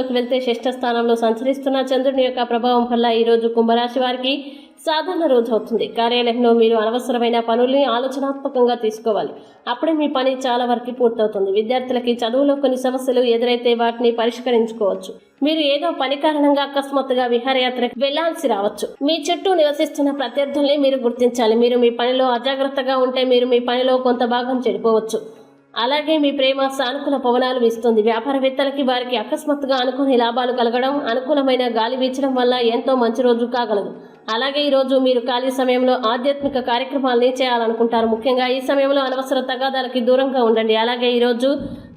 స్థానంలోకి వెళ్తే షష్ఠ స్థానంలో సంచరిస్తున్న చంద్రుని యొక్క ప్రభావం వల్ల ఈరోజు కుంభరాశి వారికి సాధారణ రోజు అవుతుంది. కార్యాలయంలో మీరు అనవసరమైన పనుల్ని ఆలోచనాత్మకంగా తీసుకోవాలి. అప్పుడే మీ పని చాలా వరకు పూర్తవుతుంది. విద్యార్థులకి చదువులో కొన్ని సమస్యలు ఎదురైతే వాటిని పరిష్కరించుకోవచ్చు. మీరు ఏదో పని కారణంగా అకస్మాత్తుగా విహారయాత్రకు వెళ్ళాల్సి రావచ్చు. మీ చుట్టూ నివసిస్తున్న ప్రత్యర్థుల్ని మీరు గుర్తించాలి. మీరు మీ పనిలో అజాగ్రత్తగా ఉంటే మీరు మీ పనిలో కొంత భాగం చెడిపోవచ్చు. అలాగే మీ ప్రేమ సానుకూల పవనాలు వీస్తుంది వ్యాపారవేత్తలకి వారికి అకస్మాత్తుగా అనుకునే లాభాలు కలగడం అనుకూలమైన గాలి వీచడం వల్ల ఎంతో మంచి రోజు కాగలదు. అలాగే ఈరోజు మీరు ఖాళీ సమయంలో ఆధ్యాత్మిక కార్యక్రమాలని చేయాలనుకుంటారు. ముఖ్యంగా ఈ సమయంలో అనవసర తగాదాలకి దూరంగా ఉండండి. అలాగే ఈరోజు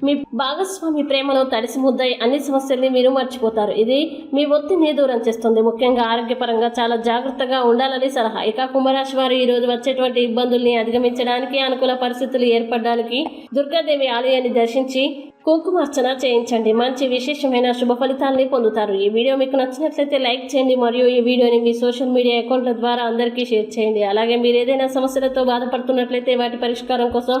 మీ భాగస్వామి ప్రేమలో తడిసి ముద్దై అన్ని సమస్యల్ని మీరు మర్చిపోతారు. ఇది మీ ఒత్తిడిని దూరం చేస్తుంది. ముఖ్యంగా ఆరోగ్యపరంగా చాలా జాగ్రత్తగా ఉండాలని సలహా. ఇక కుంభరాశి వారు ఈ రోజు వచ్చేటువంటి ఇబ్బందుల్ని అధిగమించడానికి అనుకూల పరిస్థితులు ఏర్పడడానికి దుర్గాదేవి ఆలయాన్ని దర్శించి కుంకుమార్చన చేయించండి. మంచి విశేషమైన శుభ ఫలితాలని పొందుతారు. ఈ వీడియో మీకు నచ్చినట్లయితే లైక్ చేయండి. మరియు ఈ వీడియోని మీ సోషల్ మీడియా అకౌంట్ల ద్వారా అందరికీ షేర్ చేయండి. అలాగే మీరు ఏదైనా సమస్యలతో బాధపడుతున్నట్లయితే వాటి పరిష్కారం కోసం